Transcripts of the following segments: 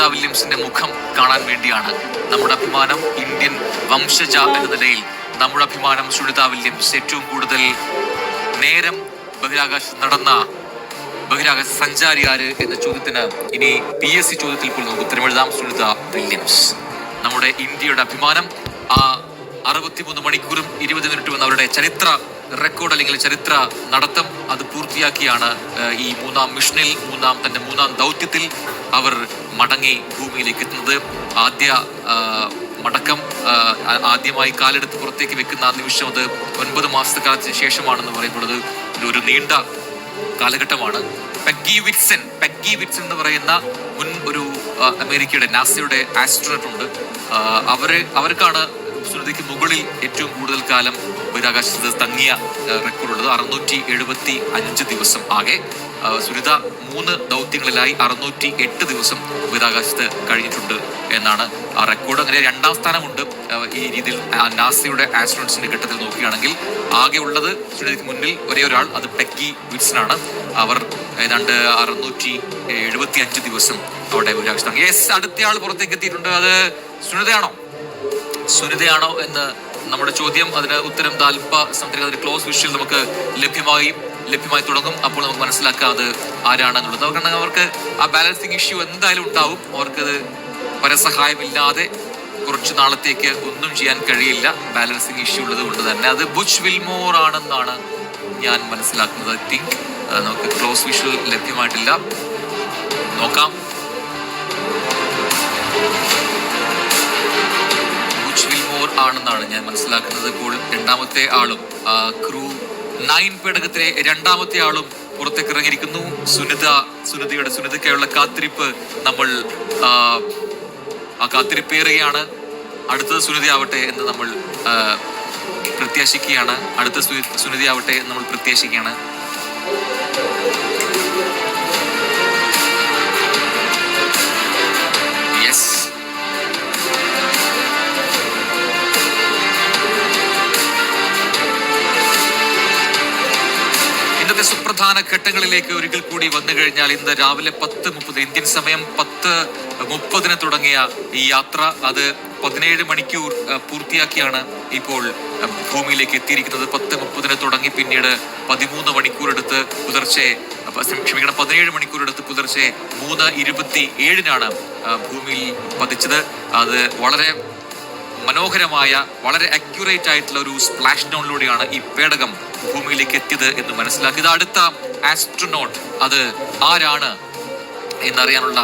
സുനിത വില്യംസിന്റെ മുഖം കാണാൻ വേണ്ടിയാണ് നമ്മുടെ അഭിമാനം ഇന്ത്യൻ വംശജ എന്ന നിലയിൽ നമ്മുടെ അഭിമാനം സുനിത വില്യംസ് ഏറ്റവും കൂടുതൽ നേരം ബഹിരാകാശത്ത് നടന്ന ബഹിരാകാശ സഞ്ചാരി ആര് എന്ന ചോദ്യത്തിന് ഇനി പി എസ് സി ചോദ്യത്തിൽ പോലും നമുക്ക് ഉത്തരമെഴുതാം സുനിത വില്യംസ് നമ്മുടെ ഇന്ത്യയുടെ അഭിമാനം ആ അറുപത്തിമൂന്ന് മണിക്കൂറും ഇരുപത് മിനിറ്റും അവരുടെ ചരിത്ര റെക്കോർഡ് അല്ലെങ്കിൽ ചരിത്ര നടത്തം അത് പൂർത്തിയാക്കിയാണ് ഈ മൂന്നാം മിഷനിൽ മൂന്നാം തന്റെ മൂന്നാം ദൗത്യത്തിൽ അവർ മടങ്ങി ഭൂമിയിലേക്ക് എത്തുന്നത്. ആദ്യ മടക്കം ആദ്യമായി കാലെടുത്ത് പുറത്തേക്ക് വെക്കുന്ന ആ നിമിഷം അത് ഒൻപത് മാസത്തെ കാലത്തിന് ശേഷമാണെന്ന് പറയുന്നത് ഒരു- നീണ്ട കാലഘട്ടമാണ്. പെഗ്ഗി വിറ്റ്സൺ പെഗ്ഗി വിറ്റ്സൺ എന്ന് പറയുന്ന മുൻ ഒരു അമേരിക്കയുടെ നാസയുടെ ആസ്ട്രോണറ്റ് ഉണ്ട്. അവരെ അവർക്കാണ് സുനിതയ്ക്ക് മുകളിൽ ഏറ്റവും കൂടുതൽ കാലം ബഹിരാകാശത്ത് തങ്ങിയ റെക്കോർഡുള്ളത് അറുന്നൂറ്റി എഴുപത്തി അഞ്ച് ദിവസം ആകെ. സുനിത മൂന്ന് ദൗത്യങ്ങളിലായി അറുന്നൂറ്റി എട്ട് ദിവസം ബഹിരാകാശത്ത് കഴിഞ്ഞിട്ടുണ്ട് എന്നാണ് ആ റെക്കോർഡ് അങ്ങനെ രണ്ടാം സ്ഥാനമുണ്ട്. ഈ രീതിയിൽ നാസയുടെ ആസ്ട്രോണറ്റ്സിന്റെ ഘട്ടത്തിൽ നോക്കുകയാണെങ്കിൽ ആകെ ഉള്ളത് സുനിതയ്ക്ക് മുന്നിൽ ഒരേ ഒരാൾ അത് പെക്കി വിറ്റ്സനാണ് അവർ ഏതാണ്ട് അറുന്നൂറ്റി എഴുപത്തി അഞ്ച് ദിവസം അവിടെ ബഹിരാകാശത്ത് യെസ് അടുത്തയാൾ പുറത്തേക്ക് എത്തിയിട്ടുണ്ട്. അത് സുനിതയാണോ? സുനിതയാണോ എന്ന് നമ്മുടെ ചോദ്യം. അതിന് ഉത്തരം സമയത്ത് അതിന് ക്ലോസ് വിഷയിൽ നമുക്ക് ലഭ്യമായി ലഭ്യമായി തുടങ്ങും. അപ്പോൾ നമുക്ക് മനസ്സിലാക്കാം അത് ആരാണെന്നുള്ളത്. കാരണം അവർക്ക് ആ ബാലൻസിങ് ഇഷ്യൂ എന്തായാലും ഉണ്ടാവും. അവർക്കത് പരസഹായമില്ലാതെ കുറച്ച് നാളത്തേക്ക് ഒന്നും ചെയ്യാൻ കഴിയില്ല. ബാലൻസിങ് ഇഷ്യൂ ഉള്ളത് കൊണ്ട് തന്നെ. അത് ബുച്ച് വിൽമോർ ആണെന്നാണ് ഞാൻ മനസ്സിലാക്കുന്നത്. ഐ തിങ്ക് നമുക്ക് ക്ലോസ് വിഷ്വൽ ലഭ്യമായിട്ടില്ല. നോക്കാം. ആണെന്നാണ് ഞാൻ മനസ്സിലാക്കുന്നത്. ഇപ്പോൾ രണ്ടാമത്തെ ആളും ക്രൂ നയൻ പേടകത്തിലെ രണ്ടാമത്തെ ആളും പുറത്തേക്ക് ഇറങ്ങിയിരിക്കുന്നു. സുനിത സുനിതയുടെ സുനിതയ്ക്കായുള്ള കാത്തിരിപ്പ് നമ്മൾ ആ, കാത്തിരിപ്പേറുകയാണ്. അടുത്തത് സുനിതയാവട്ടെ എന്ന് നമ്മൾ പ്രത്യാശിക്കുകയാണ്. അടുത്ത സുനിതയാവട്ടെ എന്ന് നമ്മൾ പ്രത്യാശിക്കുകയാണ്. സുപ്രധാന ഘട്ടങ്ങളിലേക്ക് ഒരിക്കൽ കൂടി വന്നു കഴിഞ്ഞാൽ ഇന്ന് രാവിലെ പത്ത് മുപ്പത് ഇന്ത്യൻ സമയം പത്ത് മുപ്പതിന് തുടങ്ങിയ ഈ യാത്ര അത് പതിനേഴ് മണിക്കൂർ പൂർത്തിയാക്കിയാണ് ഇപ്പോൾ ഭൂമിയിലേക്ക് എത്തിയിരിക്കുന്നത്. പത്ത് മുപ്പതിന് തുടങ്ങി പിന്നീട് പതിമൂന്ന് മണിക്കൂർ എടുത്ത് പുലർച്ചെ ക്ഷമിക്കണം പതിനേഴ് മണിക്കൂർ എടുത്ത് പുലർച്ചെ മൂന്ന് ഇരുപത്തി ഏഴിനാണ് ഭൂമിയിൽ പതിച്ചത്. അത് വളരെ മനോഹരമായ വളരെ അക്യുറേറ്റ് ആയിട്ടുള്ള ഒരു സ്പ്ലാഷ് ഡൗണിലൂടെയാണ് ഈ പേടകം ഭൂമിയിലേക്ക് എത്തിയത് എന്ന് മനസ്സിലാക്കി. ഇത് അടുത്ത ആസ്ട്രോനോട്ട് അത് ആരാണ് എന്നറിയാനുള്ള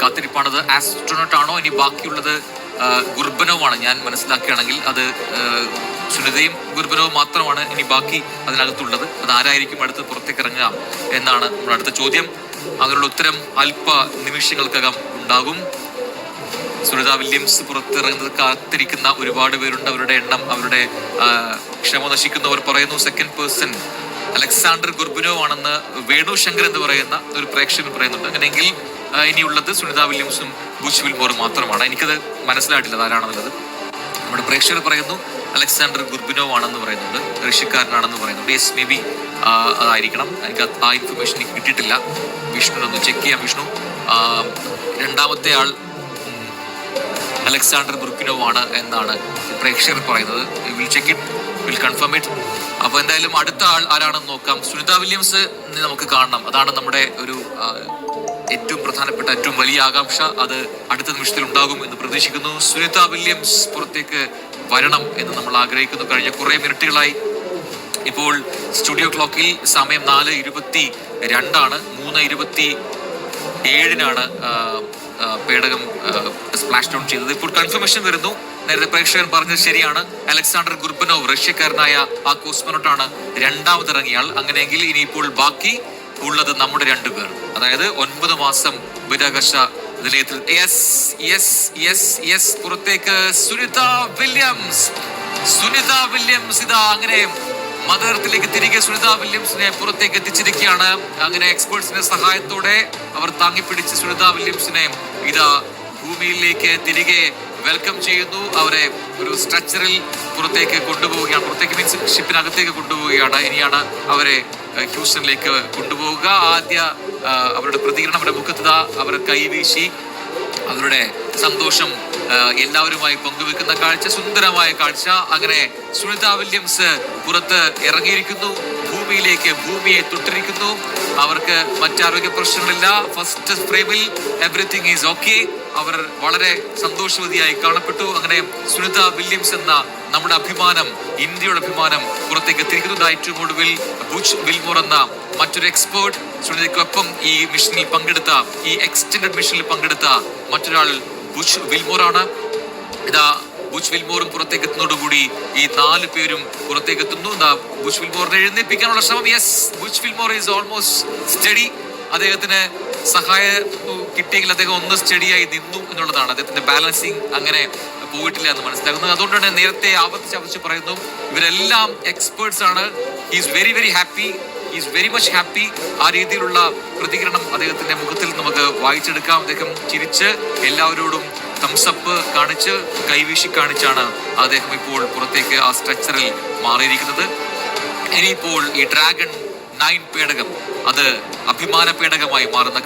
കാത്തിരിപ്പാണത് ആസ്ട്രോനോട്ട് ആണോ? ഇനി ബാക്കിയുള്ളത് ഗുർബനവുമാണ്. ഞാൻ മനസ്സിലാക്കുകയാണെങ്കിൽ അത് സുനിതയും ഗുർബനവും മാത്രമാണ് ഇനി ബാക്കി അതിനകത്തുള്ളത്. അത് ആരായിരിക്കും അടുത്ത് പുറത്തേക്ക് ഇറങ്ങുക എന്നാണ് നമ്മുടെ അടുത്ത ചോദ്യം. അതിനുള്ള ഉത്തരം അല്പ നിമിഷങ്ങൾക്കകം ഉണ്ടാകും. സുനിത വില്യംസ് പുറത്തിറങ്ങുന്നത് കാത്തിരിക്കുന്ന ഒരുപാട് പേരുണ്ട്. അവരുടെ എണ്ണം അവരുടെ ക്ഷമ നശിക്കുന്നവർ പറയുന്നു സെക്കൻഡ് പേഴ്സൺ അലക്സാണ്ടർ ഗുർബിനോ ആണെന്ന് വേണു ശങ്കർ എന്ന് പറയുന്ന ഒരു പ്രേക്ഷകൻ പറയുന്നുണ്ട്. അങ്ങനെയെങ്കിൽ ഇനിയുള്ളത് സുനിത വില്യംസും ബുഷ് വിൽമോറും മാത്രമാണ്. എനിക്കത് മനസ്സിലായിട്ടില്ല ആരാണെന്നുള്ളത് നമ്മുടെ പ്രേക്ഷകർ പറയുന്നു അലക്സാണ്ടർ ഗുർബിനോ ആണെന്ന് പറയുന്നുണ്ട്. റഷ്യക്കാരനാണെന്ന് പറയുന്നുണ്ട്. യെസ് മേ ബി അതായിരിക്കണം. എനിക്ക് ആ ഇൻഫർമേഷൻ കിട്ടിയിട്ടില്ല. വിഷ്ണുവിനൊന്ന് ചെക്ക് ചെയ്യാം വിഷ്ണു. രണ്ടാമത്തെ ആൾ അലക്സാണ്ടർ ബുർക്കിനോവ് ആണ് എന്നാണ് പ്രേക്ഷകർ പറയുന്നത്. Will check it will confirm it അപ്പോൾ എന്തായാലും അടുത്ത ആൾ ആരാണെന്ന് നോക്കാം. സുനിത വില്യംസ് നമുക്ക് കാണണം. അതാണ് നമ്മുടെ ഒരു ഏറ്റവും പ്രധാനപ്പെട്ട ഏറ്റവും വലിയ ആകാംക്ഷ. അത് അടുത്ത നിമിഷത്തിൽ ഉണ്ടാകും എന്ന് പ്രതീക്ഷിക്കുന്നു. സുനിത വില്യംസ് പുറത്തേക്ക് വരണം എന്ന് നമ്മൾ ആഗ്രഹിക്കുന്നു. കഴിഞ്ഞ കുറേ മിനിറ്റുകളായി. ഇപ്പോൾ സ്റ്റുഡിയോ ക്ലോക്കിൽ സമയം നാല് ഇരുപത്തി രണ്ടാണ്. മൂന്ന് ഇരുപത്തി ഏഴിനാണ് പേടകം സ്പ്ലാഷ് ഡൗൺ ചെയ്തത്. ഇപ്പോൾ കൺഫർമേഷൻ വരുന്നു. നേരത്തെ പ്രേക്ഷകൻ പറഞ്ഞത് ശരിയാണ്. അലക്സാണ്ടർ ഗുർബനോവ് റഷ്യക്കാരനായ ആ കോസ്മനോട്ടാണ് രണ്ടാമത് ഇറങ്ങിയാൽ അങ്ങനെയെങ്കിൽ ഇനിയിപ്പോൾ ബാക്കി ഉള്ളത് നമ്മുടെ രണ്ടുപേർ അതായത് ഒൻപത് മാസം ബഹിരാകാശ നിലയത്തിൽ യെസ് യെസ് യെസ് യെസ് പുറത്തേക്ക് സുനിത വില്യംസ്. സുനിത വില്യംസ് ഇതാ അങ്ങനെ മദർത്തിലേക്ക് തിരികെ സുനിത വില്യംസിനെ പുറത്തേക്ക് എത്തിച്ചിരിക്കുകയാണ്. അങ്ങനെ എക്സ്പേർട്സിന്റെ സഹായത്തോടെ അവർ താങ്ങിപ്പിടിച്ച് സുനിത വില്യംസിനെ ഇതാ ഭൂമിയിലേക്ക് തിരികെ വെൽക്കം ചെയ്യുന്നു. അവരെ ഒരു സ്ട്രക്ചറിൽ പുറത്തേക്ക് കൊണ്ടുപോവുകയാണ്. പുറത്തേക്ക് മീൻസ് ഷിപ്പിനകത്തേക്ക് കൊണ്ടുപോവുകയാണ്. ഇനിയാണ് അവരെ ഹ്യൂസ്റ്റണിലേക്ക് കൊണ്ടുപോവുക. ആദ്യ അവരുടെ പ്രതികരണം അവരുടെ മുഖത്ത് അവരെ കൈവീശി അവരുടെ സന്തോഷം എല്ലാവരുമായി പങ്കുവെക്കുന്ന കാഴ്ച സുന്ദരമായ കാഴ്ച. അങ്ങനെ സുനിത വില്യംസ് പുറത്ത് ഇറങ്ങിയിരിക്കുന്നു. ഭൂമിയിലേക്ക് ഭൂമിയെ തൊട്ടിരിക്കുന്നു. അവർക്ക് മറ്റാരോഗ്യ പ്രശ്നങ്ങളില്ല. ഫസ്റ്റ് ഫ്രെയിമിൽ എവറിത്തിങ് ഈസ് ഓക്കെ അവർ വളരെ സന്തോഷവതിയായി കാണപ്പെട്ടു. അങ്ങനെ സുനിത വില്യംസ് എന്ന നമ്മുടെ അഭിമാനം ഇന്ത്യയുടെ അഭിമാനം പുറത്തേക്ക് എത്തിയിരിക്കുന്നു. ഏറ്റവും ഒടുവിൽ ബുച്ച് വിൽമോർ എന്ന മറ്റൊരു എക്സ്പേർട്ട് സുനിതയ്ക്കൊപ്പം ഈ മിഷനിൽ പങ്കെടുത്ത ഈ എക്സ്റ്റൻഡഡ് മിഷനിൽ പങ്കെടുത്ത മറ്റൊരാൾ ബുച്ച് വിൽമോറാണ്. ഇതാ ബുഷ് വിൽമോറും പുറത്തേക്ക് എത്തുന്നതോടുകൂടി ഈ നാല് പേരും പുറത്തേക്ക് എത്തുന്നു. ബുഷ് വിൽമോറിനെ എഴുന്നേൽപ്പിക്കാനുള്ള ശ്രമം. Yes Bush Wilmore is almost steady അദ്ദേഹത്തിന് സഹായം കിട്ടിയെങ്കിൽ അദ്ദേഹം ഒന്ന് സ്റ്റഡിയായി നിന്നു എന്നുള്ളതാണ്. അദ്ദേഹത്തിന്റെ ബാലൻസിങ് അങ്ങനെ പോയിട്ടില്ല എന്ന് മനസ്സിലാക്കുന്നത് അതുകൊണ്ടാണ് നേരത്തെ ആവർത്തിച്ച് ആവർത്തിച്ച് പറയുന്നു ഇവരെല്ലാം എക്സ്പേർട്സ് ആണ്. Is very very happy is very much happy ആ രീതിയിലുള്ള പ്രതികരണം അദ്ദേഹത്തിന്റെ മുഖത്തിൽ നമുക്ക് വായിച്ചെടുക്കാം. അദ്ദേഹം ചിരിച്ച് എല്ലാവരോടും തംസപ്പ് കാണിച്ച് കൈവീശി കാണിച്ചാണ് അദ്ദേഹം ഇപ്പോൾ പുറത്തേക്ക് ആ സ്ട്രക്ചറിൽ മാറിയിരിക്കുന്നത്. ഇനിയിപ്പോൾ ഈ ഡ്രാഗൺ നയൻ പേടകം അത് അഭിമാന പേടകമായി മാറുന്ന